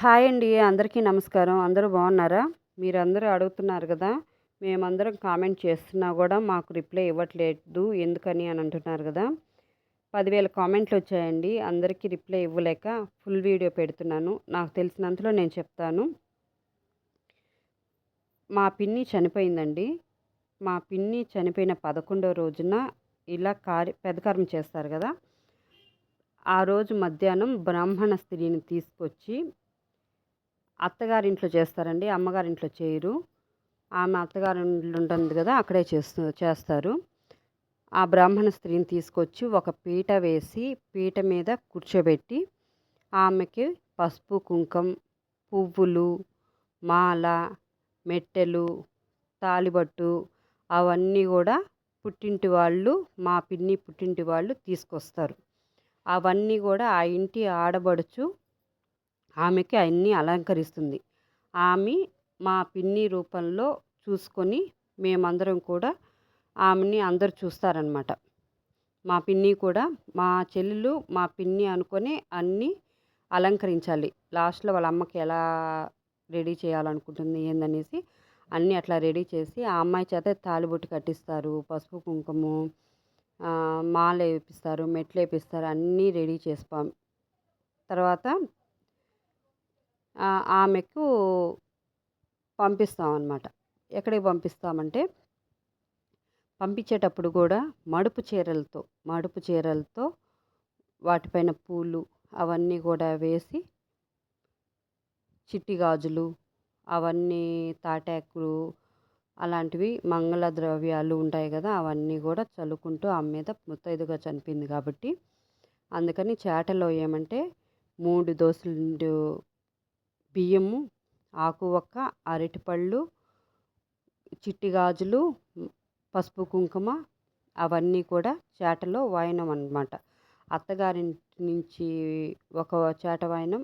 Hi అండి అందరికీ నమస్కారం. అందరూ బాగున్నారా? మీరందరూ అడుగుతున్నారు కదా మేమందరం కామెంట్ చేస్తున్నా కూడా మాకు రిప్లై ఇవ్వట్లేదు. ఎందుకని అని అంటున్నారు కదా. పదివేల కామెంట్లు వచ్చాయండి అందరికీ రిప్లై ఇవ్వలేక ఫుల్ వీడియో పెడుతున్నాను. నాకు తెలిసినంతలో నేను చెప్తాను. మా పిన్ని చనిపోయిందండి. మా పిన్ని చనిపోయిన పదకొండో రోజున ఇలా కార్య పెదకర్మ చేస్తారు కదా. ఆ రోజు మధ్యాహ్నం బ్రాహ్మణ స్త్రీని తీసుకొచ్చి అత్తగారింట్లో చేస్తారండి అమ్మగారింట్లో చేయరు. ఆమె అత్తగారి ఉంటుంది కదా అక్కడే చేస్తూ చేస్తారు. ఆ బ్రాహ్మణ స్త్రీని తీసుకొచ్చి ఒక పీట వేసి పీట మీద కూర్చోబెట్టి ఆమెకి పసుపు కుంకం పువ్వులు మాల మెట్టెలు తాలిబట్టు అవన్నీ కూడా పుట్టింటి వాళ్ళు మా పిన్ని పుట్టింటి వాళ్ళు తీసుకొస్తారు. అవన్నీ కూడా ఆ ఇంటి ఆడబడుచు ఆమెకి అన్నీ అలంకరిస్తుంది. ఆమె మా పిన్ని రూపంలో చూసుకొని మేమందరం కూడా ఆమెని అందరు చూస్తారనమాట మా పిన్ని కూడా మా చెల్లెలు మా పిన్ని అనుకొని అన్నీ అలంకరించాలి. లాస్ట్లో వాళ్ళ అమ్మకి ఎలా రెడీ చేయాలనుకుంటుంది ఏందనేసి అన్నీ అట్లా రెడీ చేసి ఆ అమ్మాయి చేత తాలిబొట్టు కట్టిస్తారు పసుపు కుంకుమ మాల వేపిస్తారు మెట్లు వేపిస్తారు అన్నీ రెడీ చేస్తాం. తర్వాత ఆమెకు పంపిస్తాం అన్నమాట ఎక్కడికి పంపిస్తామంటే పంపించేటప్పుడు కూడా మడుపు చీరలతో మడుపు చీరలతో వాటిపైన పూలు అవన్నీ కూడా వేసి చిట్టి గాజులు అవన్నీ తాటాకులు అలాంటివి మంగళ ద్రవ్యాలు ఉంటాయి కదా అవన్నీ కూడా చల్లుకుంటూ ఆమె మీద ముత్తైదుగా చనిపోయింది కాబట్టి అందుకని చేటలో ఏమంటే మూడు దోశలు బియ్యము ఆకు ఒక్క అరటిపళ్ళు చిట్టి గాజులు పసుపు కుంకుమ అవన్నీ కూడా చేటలో వాయనం అన్నమాట. అత్తగారింటి నుంచి ఒక చేట వాయనం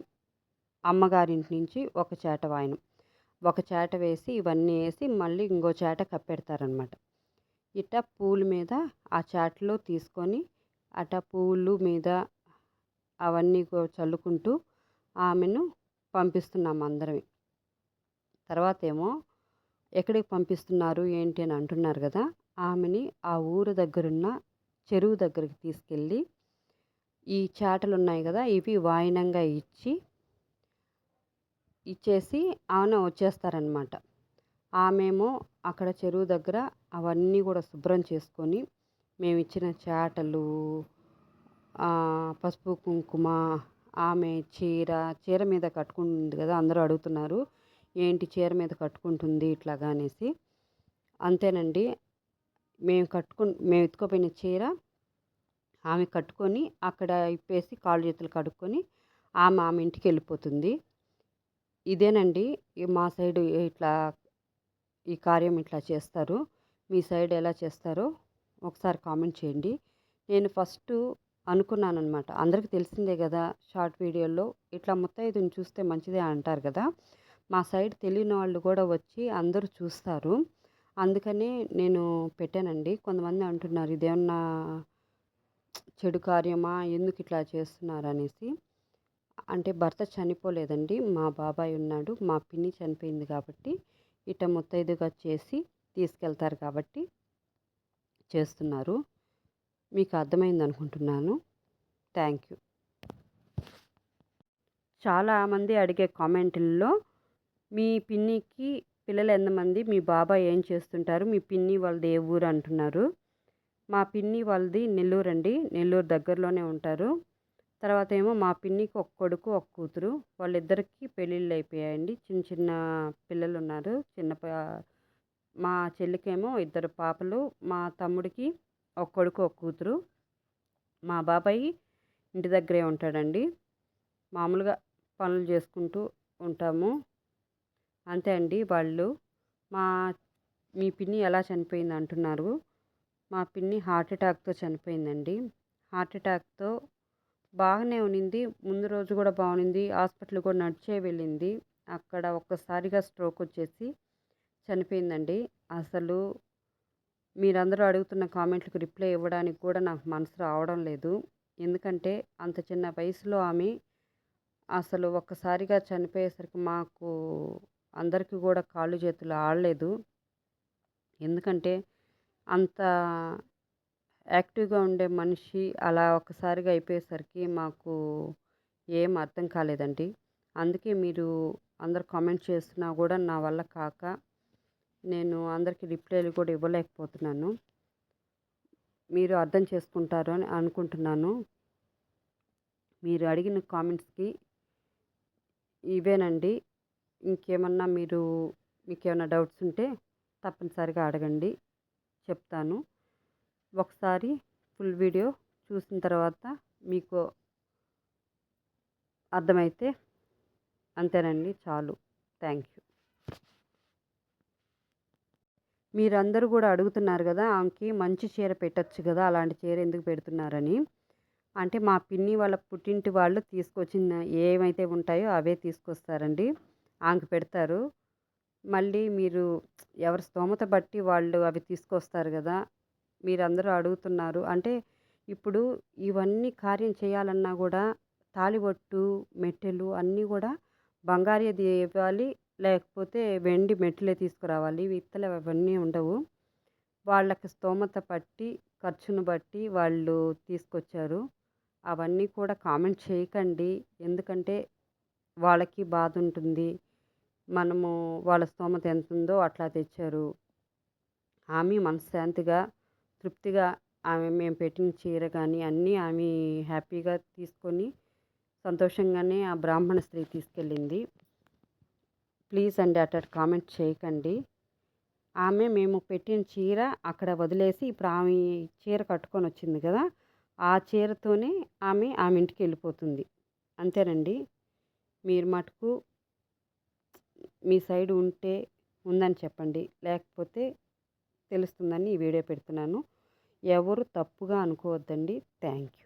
అమ్మగారింటి నుంచి ఒక చేట వాయనం. ఒక చేట వేసి ఇవన్నీ వేసి మళ్ళీ ఇంకో చేట కప్పెడతారనమాట ఇట్ట పూల మీద ఆ చేటలో తీసుకొని అట పూలు మీద అవన్నీ చల్లుకుంటూ ఆమెను పంపిస్తున్నాం అందరం తర్వాత ఏమో ఎక్కడికి పంపిస్తున్నారు ఏంటి అని అంటున్నారు కదా ఆమెని ఆ ఊరు దగ్గరున్న చెరువు దగ్గరికి తీసుకెళ్ళి ఈ చాటలు ఉన్నాయి కదా ఇవి వాయినంగా ఇచ్చి ఇచ్చేసి ఆమె వచ్చేస్తారనమాట ఆమెమో అక్కడ చెరువు దగ్గర అవన్నీ కూడా శుభ్రం చేసుకొని మేము ఇచ్చిన చాటలు పసుపు కుంకుమ ఆమె చీర చీర మీద కట్టుకుంటుంది కదా అందరూ అడుగుతున్నారు ఏంటి చీర మీద కట్టుకుంటుంది ఇట్లాగా అనేసి. అంతేనండి మేము కట్టుకు మేము ఎత్తుకోపోయిన చీర ఆమె కట్టుకొని అక్కడ ఇప్పేసి కాళ్ళు చేతులు కడుక్కొని ఆమె ఆమె ఇంటికి వెళ్ళిపోతుంది. ఇదేనండి మా సైడు ఇట్లా ఈ కార్యం ఇట్లా చేస్తారు. మీ సైడ్ ఎలా చేస్తారో ఒకసారి కామెంట్ చేయండి. నేను ఫస్ట్ అనుకున్నాను అనమాట అందరికి తెలిసిందే కదా షార్ట్ వీడియోలో ఇట్లా ముత్తైదుని చూస్తే మంచిదే అంటారు కదా. మా సైడ్ తెలియని వాళ్ళు కూడా వచ్చి అందరూ చూస్తారు. అందుకనే నేను పెట్టానండి. కొంతమంది అంటున్నారు ఇదేమన్నా చెడు కార్యమా? ఎందుకు ఇట్లా చేస్తున్నారు అనేసి అంటే భర్త చనిపోలేదండి. మా బాబాయ్ ఉన్నాడు. మా పిన్ని చనిపోయింది కాబట్టి ఇట ముత్తైదుగా చేసి తీసుకెళ్తారు కాబట్టి చేస్తున్నారు. మీకు అర్థమైంది అనుకుంటున్నాను. Thank you. చాలామంది అడిగే కామెంట్లలో మీ పిన్నికి పిల్లలు ఎంతమంది మీ బాబాయ్ ఏం చేస్తుంటారు మీ పిన్ని వాళ్ళది ఏ ఊరు అంటున్నారు. మా పిన్ని వాళ్ళది నెల్లూరు అండి. నెల్లూరు దగ్గరలోనే ఉంటారు. తర్వాత ఏమో మా పిన్నికి ఒక కొడుకు ఒక కూతురు. వాళ్ళిద్దరికి పెళ్ళిళ్ళు అయిపోయాయండి. చిన్న చిన్న పిల్లలు ఉన్నారు. చిన్న మా చెల్లికేమో ఇద్దరు పాపలు. మా తమ్ముడికి ఒక కొడుకు ఒక కూతురు. మా బాబాయ్ ఇంటి దగ్గరే ఉంటాడండి. మామూలుగా పనులు చేసుకుంటూ ఉంటాము. అంతే అండి వాళ్ళు. మా మీ పిన్ని ఎలా చనిపోయింది అంటున్నారు. మా పిన్ని హార్ట్ అటాక్తో చనిపోయిందండి. హార్ట్ అటాక్తో బాగానే ఉన్నింది ముందు రోజు కూడా బాగుంది హాస్పిటల్ కూడా నడిచే వెళ్ళింది. అక్కడ ఒక్కసారిగా స్ట్రోక్ వచ్చేసి చనిపోయిందండి. అసలు మీరందరూ అడుగుతున్న కామెంట్లకు రిప్లై ఇవ్వడానికి కూడా నాకు మనసు రావడం లేదు. ఎందుకంటే అంత చిన్న వయసులో ఆమె అసలు ఒక్కసారిగా చనిపోయేసరికి మాకు అందరికీ కూడా కాళ్ళు చేతులు ఆడలేదు. ఎందుకంటే అంత యాక్టివ్గా ఉండే మనిషి అలా ఒక్కసారిగా అయిపోయేసరికి మాకు ఏం అర్థం కాలేదండి. అందుకే మీరు అందరు కామెంట్ చేస్తున్నా కూడా నా వల్ల కాక నేను అందరికీ రిప్లైలు కూడా ఇవ్వలేకపోతున్నాను. మీరు అర్థం చేసుకుంటారు అని అనుకుంటున్నాను. మీరు అడిగిన కామెంట్స్కి ఇవేనండి. ఇంకేమన్నా మీరు మీకేమైనా డౌట్స్ ఉంటే తప్పనిసరిగా అడగండి. చెప్తాను. ఒకసారి ఫుల్ వీడియో చూసిన తర్వాత మీకు అర్థమైతే అంతేనండి చాలు. Thank you. మీరందరూ కూడా అడుగుతున్నారు కదా ఆమెకి మంచి చీర పెట్టచ్చు కదా అలాంటి చీర ఎందుకు పెడుతున్నారని. అంటే మా పిన్ని వాళ్ళ పుట్టింటి వాళ్ళు తీసుకొచ్చిన ఏమైతే ఉంటాయో అవే తీసుకొస్తారండి. ఆమెకు పెడతారు. మళ్ళీ మీరు ఎవరి స్తోమత బట్టి వాళ్ళు అవి తీసుకొస్తారు కదా మీరందరూ అడుగుతున్నారు. అంటే ఇప్పుడు ఇవన్నీ కార్యం చేయాలన్నా కూడా తాళిబొట్టు మెట్టెలు అన్నీ కూడా బంగారు ఇవ్వాలి లేకపోతే వెండి మెట్లే తీసుకురావాలి. విత్తలు అవన్నీ ఉండవు. వాళ్ళకి స్తోమత బట్టి ఖర్చును బట్టి వాళ్ళు తీసుకొచ్చారు. అవన్నీ కూడా కామెంట్ చేయకండి. ఎందుకంటే వాళ్ళకి బాధ ఉంటుంది మనము వాళ్ళ స్తోమత ఎంత ఉందో అట్లా తెచ్చారు. ఆమె మనశ్శాంతిగా తృప్తిగా ఆమె మేము పెట్టిన చీర కానీ అన్నీ ఆమె హ్యాపీగా తీసుకొని సంతోషంగానే ఆ బ్రాహ్మణ స్త్రీ తీసుకెళ్ళింది. ప్లీజ్ అండి అట్లా కామెంట్ చేయకండి. ఆమె మేము పెట్టిన చీర అక్కడ వదిలేసి ఇప్పుడు ఆమె చీర కట్టుకొని వచ్చింది కదా ఆ చీరతోనే ఆమె ఆమె ఇంటికి వెళ్ళిపోతుంది. అంతేనండి? మీరు మటుకు మీ సైడ్ ఉంటే ఉందని చెప్పండి. లేకపోతే తెలుస్తుందని ఈ వీడియో పెడుతున్నాను. ఎవరు తప్పుగా అనుకోవద్దండి. Thank you.